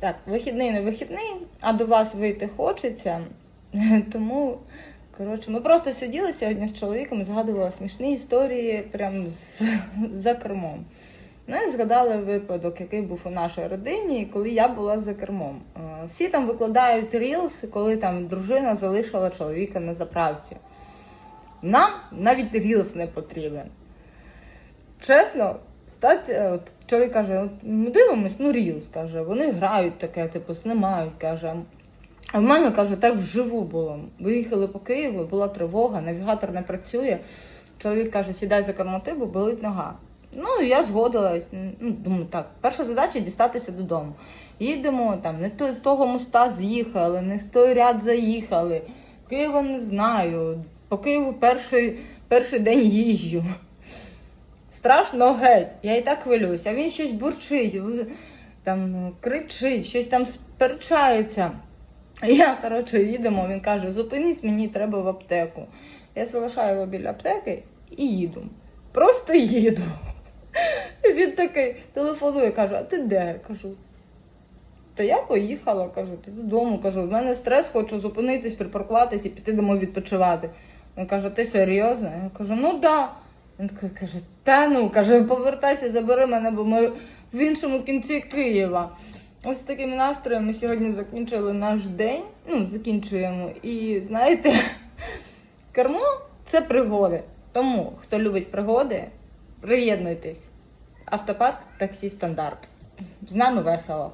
Так, вихідний не вихідний, а до вас вийти хочеться. Тому, коротше, ми просто сиділи сьогодні з чоловіком згадували смішні історії прямо з, за кермом. Ну і згадали випадок, який був у нашій родині, коли я була за кермом. Е, Всі там викладають рілс, коли там дружина залишила чоловіка на заправці. Нам навіть рілс не потрібен. Чесно, стать, е, от чоловік каже, от ми дивимось, ну рілс каже, вони грають таке, типу, знімають, каже. А в мене каже, так вживу було. Виїхали по Києву, була тривога, навігатор не працює. Чоловік каже, сідай за кермоти, бо болить нога. Ну, я згодилась. Ну, думаю, так, перша задача дістатися додому. Їдемо там, не то з того моста з'їхали, не в той ряд заїхали. Києва не знаю. По Києву перший, перший день їжджу. Страшно геть. Я і так хвилююся. Він щось бурчить, там кричить, щось там сперечається. Я, коротше, їдемо, він каже, зупинись, мені треба в аптеку. Я залишаю його біля аптеки і їду. Просто їду. Він такий телефонує, каже, а ти де? Кажу. Та я поїхала, кажу, ти додому, кажу, в мене стрес, хочу зупинитись, припаркуватись і піти домой відпочивати. Він каже, ти серйозно? Я кажу, ну да. Він такий каже, та ну, каже, повертайся, забери мене, бо ми в іншому кінці Києва. Ось таким настроєм ми сьогодні закінчили наш день. Ну, закінчуємо. І знаєте, кермо це пригоди. Тому, хто любить пригоди, приєднуйтесь. Автопарк таксі стандарт. З нами весело.